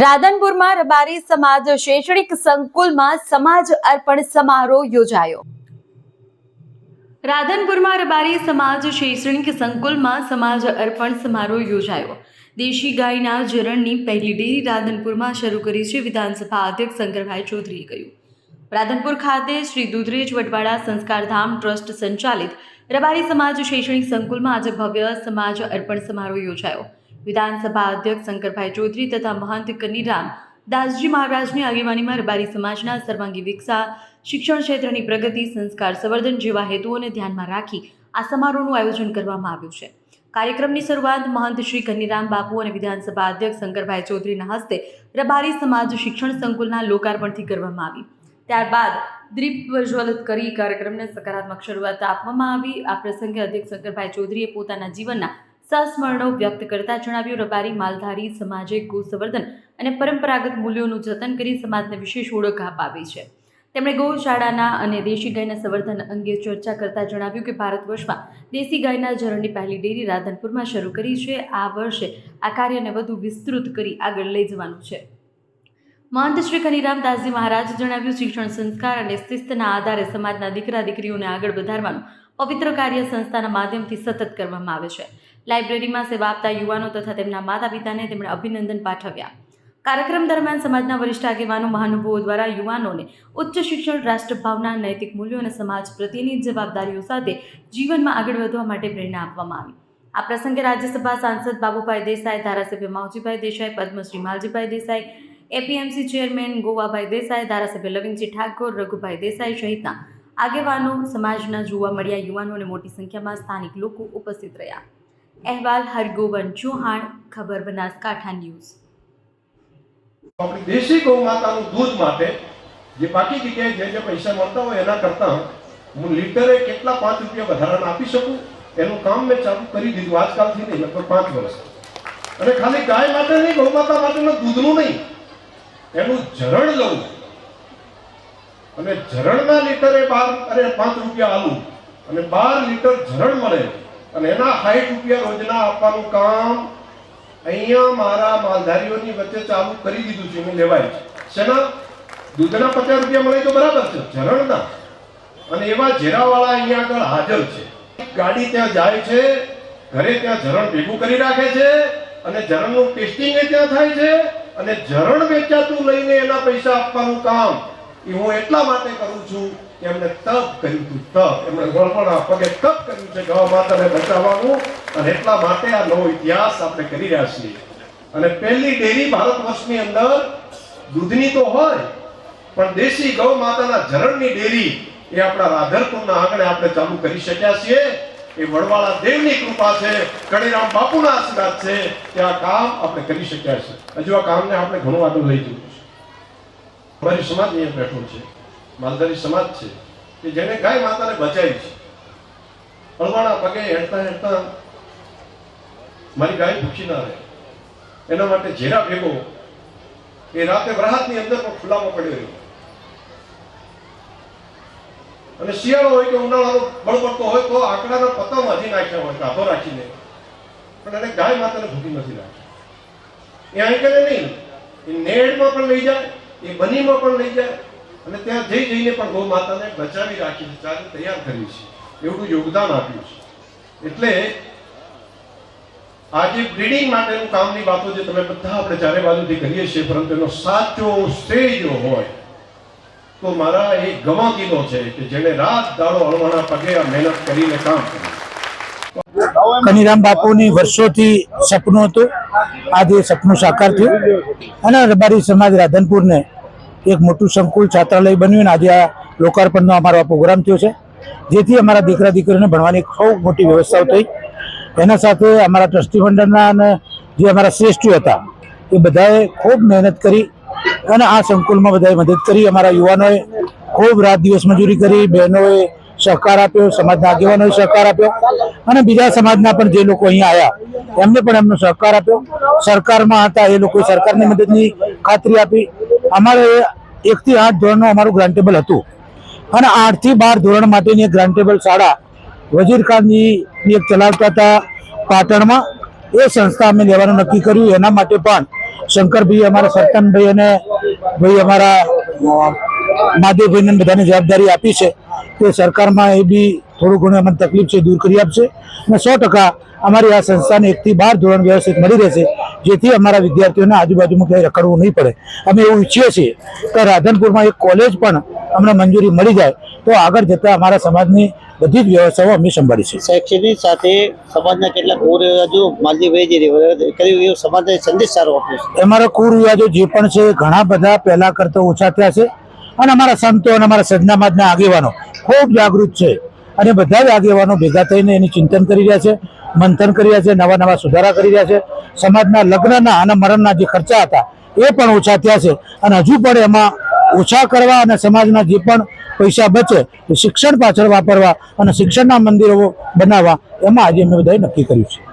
રાધનપુરમાં રબારી સમાજ શૈક્ષણિક સંકુલમાં સમાજ અર્પણ સમારોહ યોજાયો. રાધનપુરમાં રબારી સમાજ શૈક્ષણિક સંકુલમાં સમાજ અર્પણ સમારોહ યોજાયો. દેશી ગાયના જરણની પહેલી ડેરી રાધનપુરમાં શરૂ કરી છે વિધાનસભા અધ્યક્ષ શંકરભાઈ ચૌધરીએ કહ્યું. રાધનપુર ખાતે શ્રી દુધરેજ વટવાડા સંસ્કારધામ ટ્રસ્ટ સંચાલિત રબારી સમાજ શૈક્ષણિક સંકુલમાં આજે ભવ્ય સમાજ અર્પણ સમારોહ યોજાયો. વિધાનસભા અધ્યક્ષ શંકરભાઈ ચૌધરી તથા મહંત કનીરામ દાસજી મહારાજની આગેવાનીમાં રબારી સમાજના સર્વાંગી વિકસા, શિક્ષણ ક્ષેત્રની પ્રગતિ, સંસ્કાર સંવર્ધન જેવા હેતુઓને ધ્યાનમાં રાખી આ સમારોહનું આયોજન કરવામાં આવ્યું છે. કાર્યક્રમની શરૂઆત મહંત શ્રી કનીરામ બાપુ અને વિધાનસભા અધ્યક્ષ શંકરભાઈ ચૌધરીના હસ્તે રબારી સમાજ શિક્ષણ સંકુલના લોકાર્પણથી કરવામાં આવી. ત્યારબાદ દ્વીપ પ્રજ્વલિત કરી કાર્યક્રમને સકારાત્મક શરૂઆત આપવામાં આવી. આ પ્રસંગે અધ્યક્ષ શંકરભાઈ ચૌધરીએ પોતાના જીવનના સંસ્મરણો વ્યક્ત કરતા જણાવ્યું, રબારી માલધારી સમાજે ગોસંવર્ધન અને પરંપરાગત મૂલ્યોનું જતન કરી સમાજને વિશેષ ઓળખ અપાવી છે. તેમણે ગૌશાળાના અને દેશી ગાયના સંવર્ધન અંગે ચર્ચા કરતા જણાવ્યું કે, ભારત વર્ષમાં દેશી ગાયના ઝરણની પહેલી ડેરી રાધનપુરમાં શરૂ કરી છે. આ વર્ષે આ કાર્યને વધુ વિસ્તૃત કરી આગળ લઈ જવાનું છે. મહંત શ્રી ખનીરામ દાસજી મહારાજ જણાવ્યું, શિક્ષણ સંસ્કાર અને શિસ્તના આધારે સમાજના દીકરા દીકરીઓને આગળ વધારવાનું પવિત્ર કાર્ય સંસ્થાના માધ્યમથી સતત કરવામાં આવે છે. લાઇબ્રેરીમાં સેવા આપતા યુવાનો તથા તેમના માતા પિતાને તેમણે અભિનંદન પાઠવ્યા. કાર્યક્રમ દરમિયાન સમાજના વરિષ્ઠ આગેવાનો, મહાનુભાવો દ્વારા યુવાનોને ઉચ્ચ શિક્ષણ, રાષ્ટ્રભાવના, નૈતિક મૂલ્યો અને સમાજ પ્રત્યેની જવાબદારીઓ સાથે જીવનમાં આગળ વધવા માટે પ્રેરણા આપવામાં આવી. આ પ્રસંગે રાજ્યસભા સાંસદ બાબુભાઈ દેસાઈ, ધારાસભ્ય માવજીભાઈ દેસાઈ, પદ્મશ્રી માલજીભાઈ દેસાઈ, એપીએમસી ચેરમેન ગોવાભાઈ દેસાઈ, ધારાસભ્ય લવિંગજી ઠાકોર, રઘુભાઈ દેસાઈ સહિતના આગેવાનો સમાજના જોવા મળ્યા યુવાનો અને મોટી સંખ્યામાં સ્થાનિક લોકો ઉપસ્થિત રહ્યા. અહેવાલ હરગોવન ચૌહાણ, ખબર બનાસકાંઠા ન્યૂઝ. આપણી દેશી ગૌ માતાનું દૂધ માટે જે બાકી જગ્યાએ જે જે પૈસા મળતા હોય એના કરતા હું લીટરે કેટલા પાંચ રૂપિયા વધારાના આપી શકું? એનું કામ મેં ચાલુ કરી દીધું આજકાલથી નહીં, લગભગ પાંચ વર્ષ. અને ખાલી ગાય માટે નહીં ગૌ માતા માટેનું દૂધનું નહીં, એનું જરણ લઉં. અને ઝરણના લીટરે બાર, અરે પાંચ રૂપિયા આલુ. અને બાર લીટર ઝરણ મળે. અને એના સાઠ રૂપિયા રોજના આપવાનું કામ અહીંયા મારા માલધારીઓની વચ્ચે ચાલુ કરી દીધું છે હું લેવાય છે. શેના? દૂધના પચાસ રૂપિયા મળે તો બરાબર છે, ઝરણના. અને એવા ઝેરાવાળા અહીંયા આગળ હાજર છે. ગાડી ત્યાં જાય છે, ઘરે ત્યાં ઝરણ ભેગું કરી રાખે છે, અને ઝરણનું ટેસ્ટિંગ ત્યાં થાય છે, અને ઝરણ વેચાતું લઈને એના પૈસા આપવાનું કામ. એ હું એટલા માટે કરું છું કે એમણે તપ કર્યું હતું તપ. એમણે ગળપણ પગે તપ કર્યું છે ગૌ માતાને બચાવવાનું અને એટલા માટે આ નવો ઇતિહાસ આપણે કરી રહ્યા છીએ. અને પહેલી ડેરી ભારત વર્ષની અંદર દૂધની તો હોય, પણ દેશી ગૌ માતાના ઝરણની ડેરી એ આપણા રાધરપુરના આંગણે આપણે ચાલુ કરી શક્યા છીએ. એ વડવાળા દેવની કૃપા છે કણીરામ બાપુના આશીર્વાદ છે કે આ કામ આપણે કરી શક્યા છે હજુ આ કામને આપણે ઘણું આગળ લઈ જવું અમારી સમાજ અહીંયા બેઠો છે? માલધારી સમાજ છે. કે જેને ગાય માતાને બચાવી છે. અળવાણા પગે હેઠતા હેઠતા મારી ગાય ભૂખી ના રહે. એના માટે ઝેરા ભેગો એ રાતે વરાહતની અંદર પણ ખુલ્લામાં પડ્યો રહ્યો. અને શિયાળો હોય કે ઉનાળાનો બળબડતો હોય તો આંકડાના પતંગ હજી નાખ્યા હોય કાપો રાખીને. પણ એને ગાય માતાને ભૂખી નથી રાખી એ અહીં કરે નહીં. એ નેડમાં પણ લઈ જાય. એ બનીમાં પણ લઈ જાય અને ત્યાં જઈ જઈને પણ ગૌ માતાને બચાવી રાખી છે તૈયાર કરી છે. એવડું યોગદાન આપ્યું છે. એટલે આજે બ્રીડિંગ માટેનું કામની વાતો જે તમે બધા આપણે ચારે બાજુથી કરીએ છીએ, પરંતુ એનો સાચો શ્રેય હોય તો મારા એ ગવાકીનો છે કે જેણે રાત દાડો અળવાના પગે આ મહેનત કરીને કામ કર્યું. કનીરામ બાપુની વર્ષોથી સપનું હતું. આજે સપનું સાકાર થયું. અને રબારી સમાજ રાધનપુરને એક મોટું સંકુલ છાત્રાલય બન્યું અને આજે આ લોકાર્પણનો અમારો આ પ્રોગ્રામ થયો છે. જેથી અમારા દીકરા દીકરીઓને ભણવાની ખૂબ મોટી વ્યવસ્થાઓ થઈ. એના સાથે અમારા ટ્રસ્ટી મંડળના અને જે અમારા શ્રેષ્ઠીઓ હતા, એ બધાએ ખૂબ મહેનત કરી અને આ સંકુલમાં બધાએ મદદ કરી. અમારા યુવાનોએ ખૂબ રાત દિવસ મજૂરી કરી, બહેનોએ સહકાર આપ્યો, સમાજના આગેવાનોએ સહકાર આપ્યો અને બીજા સમાજના પણ જે લોકો અહીંયા આવ્યા એમને પણ એમનો સહકાર આપ્યો. સરકારમાં હતા, એ લોકોએ સરકારની મદદની ખાતરી આપી. અમારે એકથી આઠ ધોરણનું અમારું ગ્રાન્ટેબલ હતું. અને આઠથી બાર ધોરણ માટેની એક ગ્રાન્ટેબલ શાળા વજીર ખાનજી એક ચલાવતા હતા પાટણમાં. એ સંસ્થા અમે લેવાનું નક્કી કર્યું. એના માટે પણ શંકરભાઈ અમારા સરતનભાઈ અને ભાઈ અમારા મહાદેવભાઈને બધાને જવાબદારી આપી છે. કે સરકારમાં એ બી થોડું ઘણું અમને તકલીફ છે દૂર કરી આપશે. અને સો ટકા અમારી આ સંસ્થાને એકથી બાર ધોરણ વ્યવસ્થિત મળી રહેશે જેથી અમારા વિદ્યાર્થીઓને આજુબાજુમાં ક્યાંય રખડવું નહીં પડે. અમે એવું ઈચ્છીએ છીએ કે રાધનપુરમાં એક કોલેજ પણ અમને મંજૂરી મળી જાય તો આગળ જતાં અમારા સમાજની બધી જ વ્યવસ્થાઓ અમે સંભાળીશું શૈક્ષણિક સાથે સમાજના કેટલાક કુરિવાજો માલજીભાઈ જે કર્યું એ સમાજને સંદેશ સારો આપ્યો છે. અમારા કુરિવાજો જે પણ છે ઘણા બધા પહેલાં કરતાં ઓછા થયા છે. અને અમારા સંતો અને અમારા સજનામાજના આગેવાનો ખૂબ જાગૃત છે. અને બધા જ આગેવાનો ભેગા થઈને એની ચિંતન કરી રહ્યા છે, મંથન કરી રહ્યા છે નવા નવા સુધારા કરી રહ્યા છે. સમાજના લગ્નના અને મરણના જે ખર્ચા હતા, એ પણ ઓછા થયા છે. અને હજુ પણ એમાં ઓછા કરવા અને સમાજના જે પણ પૈસા બચે, એ શિક્ષણ પાછળ વાપરવા અને શિક્ષણના મંદિરો બનાવવા, એમાં આજે અમે બધાએ નક્કી કર્યું છે.